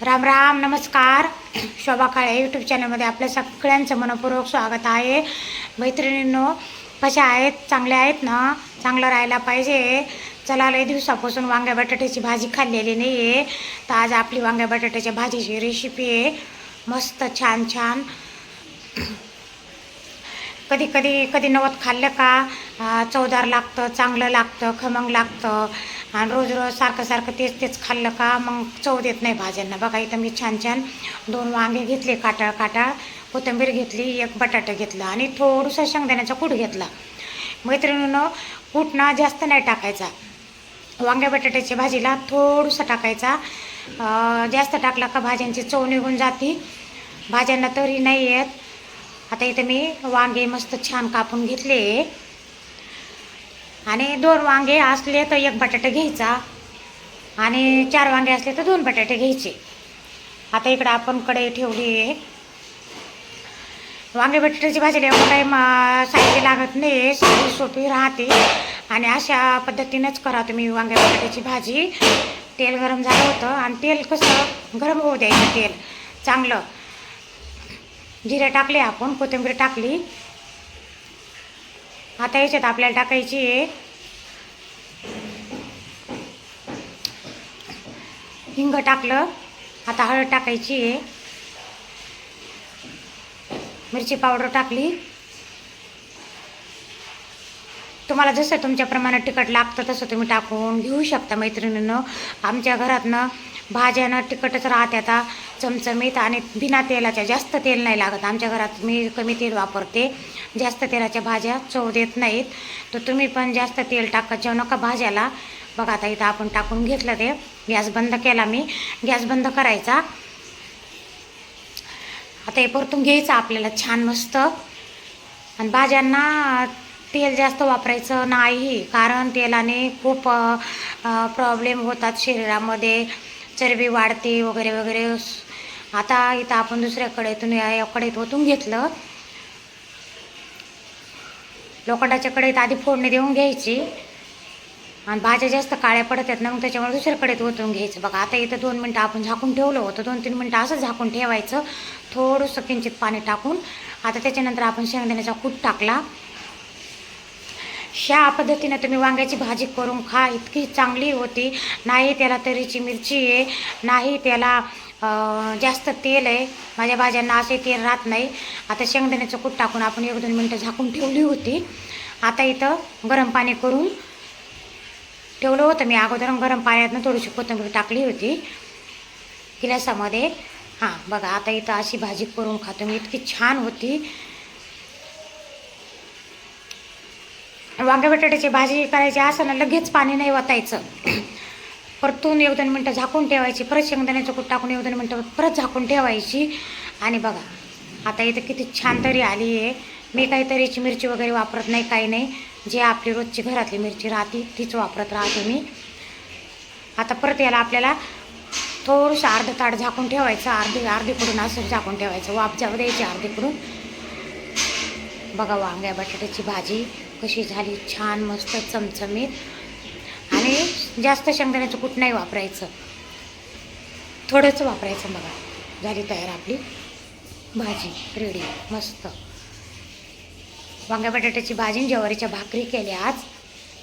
राम राम नमस्कार. शोभा काळे यूट्यूब चॅनलमध्ये आपल्या सगळ्यांचं मनपूर्वक स्वागत आहे. मैत्रिणींनो कशा आहेत? चांगल्या आहेत ना? चांगलं राहायला पाहिजे. चला लय दिवसापासून वांग्या बटाट्याची भाजी खाल्लेली नाही आहे तर आज आपली वांग्या बटाट्याच्या भाजीची रेसिपी आहे. मस्त छान छान. कधी कधी कधी नवत खाल्लं का? चवदार लागतं चांगलं लागतं खमंग लागतं. आणि रोज रोज सारखं सारखं तेच तेच खाल्लं का मग चव देत नाही भाज्यांना. बघा इथं मी छान छान दोन वांगे घेतले काटाळ काटाळ कोथिंबीर घेतली एक बटाटा घेतला आणि थोडंसं शेंगदाण्याचा कूट घेतला. मैत्रिणीनं कूट ना जास्त नाही टाकायचा. वांग्या बटाट्याच्या भाजीला थोडंसं टाकायचा. जास्त टाकला का भाज्यांची चव निघून जाती. भाज्यांना तरी नाही येत. आता इथे मी वांगे मस्त छान कापून घेतले. आणि दोन वांगे असले तर एक बटाटा घ्यायचा आणि चार वांगे असले तर दोन बटाटे घ्यायचे. आता इकडं आपण कढई ठेवली आहे. वांगे बटाट्याची भाजीला एवढं काही साहित्य लागत नाही साधी सोपी राहते. आणि अशा पद्धतीनंच करा तुम्ही वांगे बटाट्याची भाजी. तेल गरम झालं होतं आणि तेल कसं गरम होऊ द्यायचं तेल. चांगलं. जिरे टाकले आपण कोथिंबीर टाकली. आता याच्यात आपल्याला टाकायची आहे. हिंग टाकलं. आता हळद टाकायची आहे. मिरची पावडर टाकली. तुम्हाला जसं तुमच्या प्रमाणात तिखट लागतं तसं तुम्ही टाकून घेऊ शकता मैत्रिणीनं. आमच्या घरातनं भाज्यानं तिखटच राहते आता. चमचमीत आणि बिना तेलाच्या जास्त तेल नाही लागत. आमच्या घरात मी कमी तेल वापरते. जास्त तेलाच्या भाज्या चव देत नाहीत. तर तुम्ही पण जास्त तेल टाकत जाऊ नका भाज्याला. बघा आता इथं आपण टाकून घेतलं ते. गॅस बंद केला मी. गॅस बंद करायचा. आता हे परतून घ्यायचं आपल्याला छान मस्त. आणि भाज्यांना तेल जास्त वापरायचं नाही. कारण तेलाने खूप प्रॉब्लेम होतात शरीरामध्ये. चरबी वाढते वगैरे वगैरे. आता इथं आपण दुसऱ्या कढईतून या या ओतून घेतलं. लोखंडाच्या कडेत आधी फोडणी देऊन घ्यायची. आणि भाज्या जास्त काळ्या पडत आहेत ना मग त्याच्यामुळे दुसऱ्याकडे ओतून घ्यायचं. बघा आता इथं दोन मिनटं आपण झाकून ठेवलं होतं. दोन तीन मिनटं असं झाकून ठेवायचं. थोडंसं किंचित पाणी टाकून. आता त्याच्यानंतर आपण शेंगदाण्याचा कूट टाकला. ह्या पद्धतीनं तुम्ही वांग्याची भाजी करून खा. इतकी चांगली होती. नाही त्याला तरीची मिरची आहे. नाही त्याला जास्त तेल आहे. माझ्या भाज्यांना असे तेल राहत नाही. आता शेंगदाण्याचं कूट टाकून आपण एक दोन मिनटं झाकून ठेवली होती. आता इथं गरम पाणी करून ठेवलं होतं मी. अगोदर गरम पाण्यातनं थोडीशी कोथिंबीर टाकली होती. गिलासामध्ये. हां बघा आता इथं अशी भाजी करून खातो मी. इतकी छान होती. वांग्या बटाट्याची भाजी करायची असं ना लगेच पाणी नाही वतायचं. परतून एक दोन मिनटं झाकून ठेवायची परत शेंगदाण्याचं कूट टाकून एक दोन मिनटं परत झाकून ठेवायची. आणि बघा आता इथं किती छान तरी आली आहे. मी काही तरीची मिरची वगैरे वापरत नाही काही नाही. जे आपली रोजची घरातली मिरची राहते तीच वापरत राहते मी. आता परत याला आपल्याला थोडंसं अर्ध ताट झाकून ठेवायचं अर्धी अर्धीकडून असं झाकून ठेवायचं. वाफ जाऊ द्यायची अर्धीकडून. बघा वांग्या बटाट्याची भाजी कशी झाली छान मस्त चमचमीत. जास्त शेंगदाण्याचं कूट नाही वापरायचं. थोडंच वापरायचं बघा. झाली तयार आपली. भाजी रेडी मस्त. वांग्या बटाट्याची भाजी ज्वारीच्या भाकरी केल्या आज.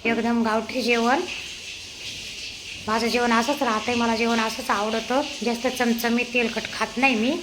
एकदम गावठी जेवण. माझं जेवण असंच राहतंय मला जेवण असंच आवडतं. जास्त चमचमीत तेलकट खात नाही मी.